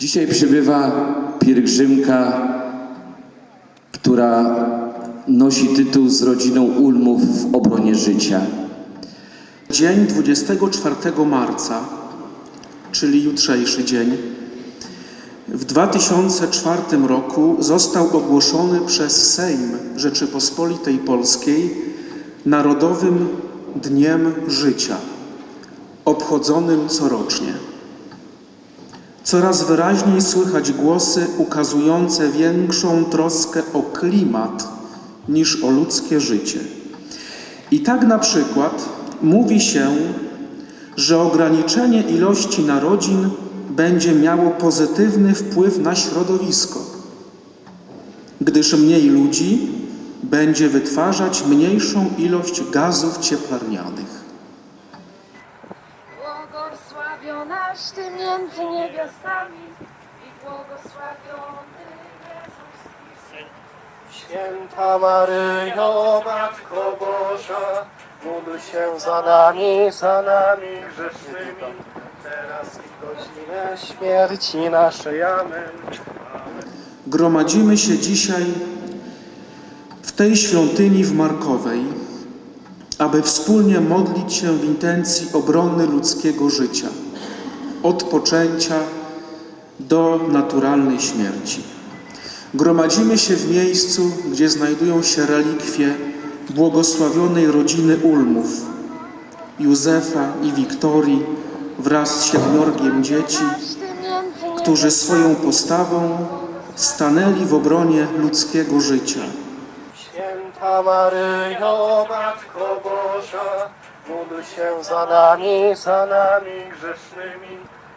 Dzisiaj przybywa pielgrzymka, która nosi tytuł z rodziną Ulmów w obronie życia. Dzień 24 marca, czyli jutrzejszy dzień, w 2004 roku został ogłoszony przez Sejm Rzeczypospolitej Polskiej Narodowym Dniem Życia, obchodzonym corocznie. Coraz wyraźniej słychać głosy ukazujące większą troskę o klimat niż o ludzkie życie. I tak na przykład mówi się, że ograniczenie ilości narodzin będzie miało pozytywny wpływ na środowisko, gdyż mniej ludzi będzie wytwarzać mniejszą ilość gazów cieplarnianych. Błogosławionaś Ty między niewiastami i błogosławiony Jezus. Święta Maryjo, Matko Boża, módl się za nami, za nami grzesznymi, teraz i w godzinę śmierci naszej. Amen. Gromadzimy się dzisiaj w tej świątyni w Markowej, aby wspólnie modlić się w intencji obrony ludzkiego życia, od poczęcia do naturalnej śmierci. Gromadzimy się w miejscu, gdzie znajdują się relikwie błogosławionej rodziny Ulmów, Józefa i Wiktorii wraz z siedmiorgiem dzieci, którzy swoją postawą stanęli w obronie ludzkiego życia. Święta Maryjo, Matko Boża, módl się za nami, za nami grzesznymi,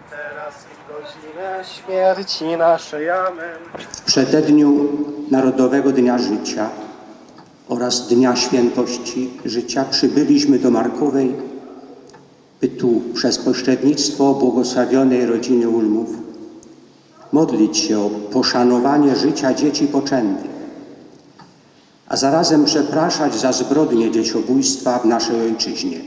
teraz i godzinę śmierci naszej. Amen. w przededniu Narodowego Dnia Życia oraz Dnia Świętości Życia przybyliśmy do Markowej, by tu przez pośrednictwo błogosławionej rodziny Ulmów modlić się o poszanowanie życia dzieci poczętych, a zarazem przepraszać za zbrodnie dzieciobójstwa w naszej ojczyźnie.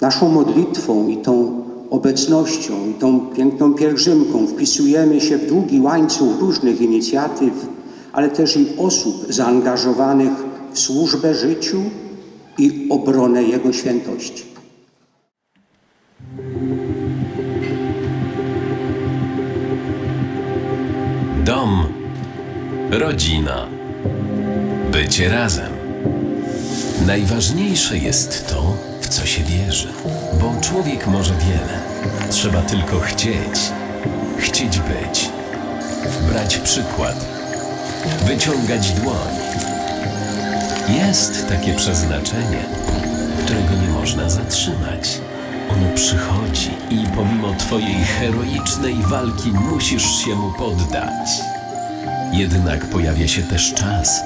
Naszą modlitwą i tą obecnością, i tą piękną pielgrzymką wpisujemy się w długi łańcuch różnych inicjatyw, ale też i osób zaangażowanych w służbę życiu i obronę Jego świętości. Dom, rodzina, bycie razem. Najważniejsze jest to, co się wierzy, bo człowiek może wiele. Trzeba tylko chcieć, chcieć być, brać przykład, wyciągać dłoń. Jest takie przeznaczenie, którego nie można zatrzymać. Ono przychodzi i pomimo Twojej heroicznej walki musisz się mu poddać. Jednak pojawia się też czas,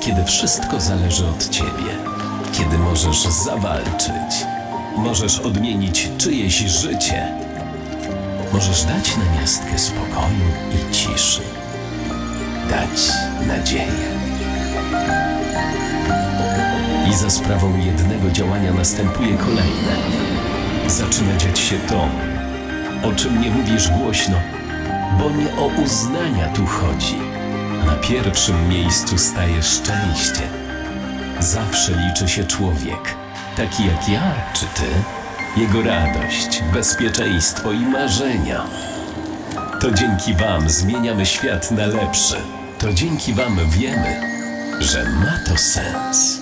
kiedy wszystko zależy od Ciebie, możesz zawalczyć, możesz odmienić czyjeś życie, możesz dać na miastkę spokoju i ciszy, dać nadzieję. I za sprawą jednego działania następuje kolejne. Zaczyna dziać się to, o czym nie mówisz głośno, bo nie o uznania tu chodzi. Na pierwszym miejscu staje szczęście. Zawsze liczy się człowiek, taki jak ja czy ty, jego radość, bezpieczeństwo i marzenia. To dzięki Wam zmieniamy świat na lepszy. To dzięki Wam wiemy, że ma to sens.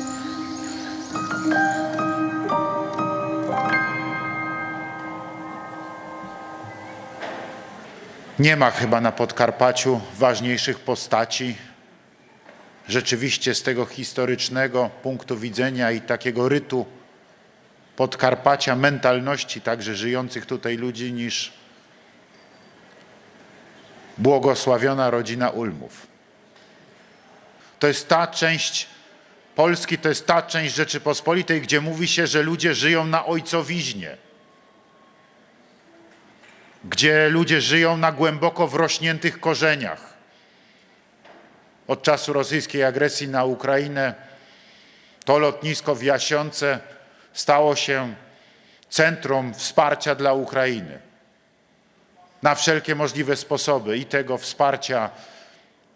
Nie ma chyba na Podkarpaciu ważniejszych postaci. Rzeczywiście z tego historycznego punktu widzenia i takiego rytu Podkarpacia, mentalności także żyjących tutaj ludzi niż błogosławiona rodzina Ulmów. To jest ta część Polski, to jest ta część Rzeczypospolitej, gdzie mówi się, że ludzie żyją na ojcowiźnie. Gdzie ludzie żyją na głęboko wrośniętych korzeniach. Od czasu rosyjskiej agresji na Ukrainę to lotnisko w Jasionce stało się centrum wsparcia dla Ukrainy. Na wszelkie możliwe sposoby i tego wsparcia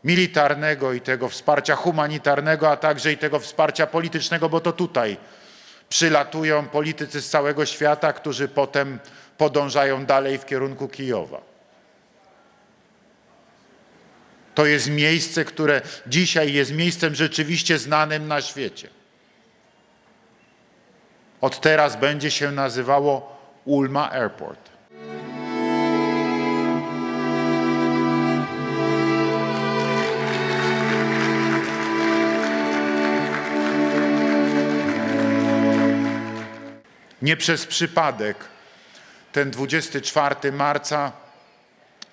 militarnego, i tego wsparcia humanitarnego, a także i tego wsparcia politycznego, bo to tutaj przylatują politycy z całego świata, którzy potem podążają dalej w kierunku Kijowa. To jest miejsce, które dzisiaj jest miejscem rzeczywiście znanym na świecie. Od teraz będzie się nazywało Ulma Airport. Nie przez przypadek ten 24 marca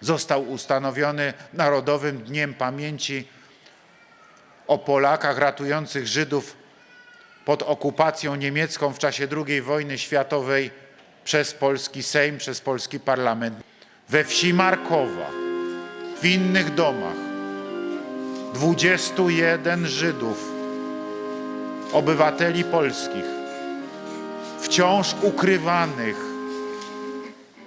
został ustanowiony Narodowym Dniem Pamięci o Polakach ratujących Żydów pod okupacją niemiecką w czasie II wojny światowej przez polski Sejm, przez polski parlament. We wsi Markowa, w innych domach, 21 Żydów, obywateli polskich, wciąż ukrywanych,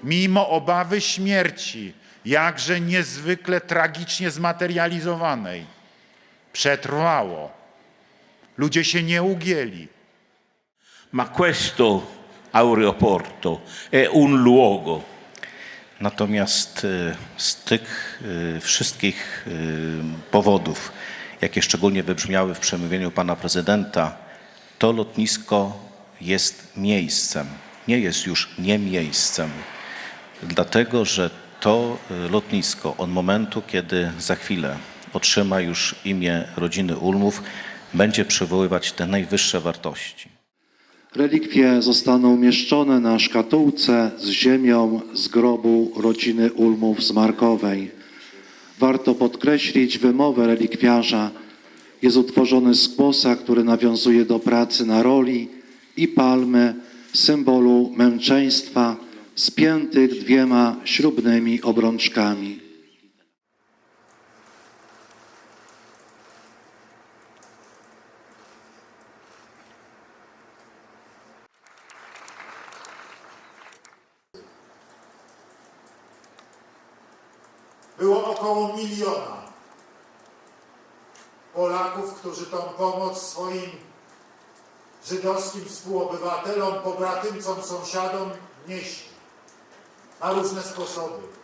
mimo obawy śmierci, jakże niezwykle tragicznie zmaterializowanej, przetrwało. Ludzie się nie ugięli. Ma questo aeroporto è un luogo Natomiast e, z tych e, wszystkich e, powodów, jakie szczególnie wybrzmiały w przemówieniu pana prezydenta, to lotnisko jest miejscem, nie jest już nie miejscem, dlatego że to e, lotnisko od momentu, kiedy za chwilę otrzyma już imię rodziny Ulmów, będzie przywoływać te najwyższe wartości. Relikwie zostaną umieszczone na szkatułce z ziemią z grobu rodziny Ulmów z Markowej. Warto podkreślić wymowę relikwiarza. Jest utworzony z kłosa, który nawiązuje do pracy na roli i palmy, symbolu męczeństwa, spiętych dwiema ślubnymi obrączkami. Było około miliona Polaków, którzy tą pomoc swoim żydowskim współobywatelom, pobratymcom, sąsiadom nieśli na różne sposoby.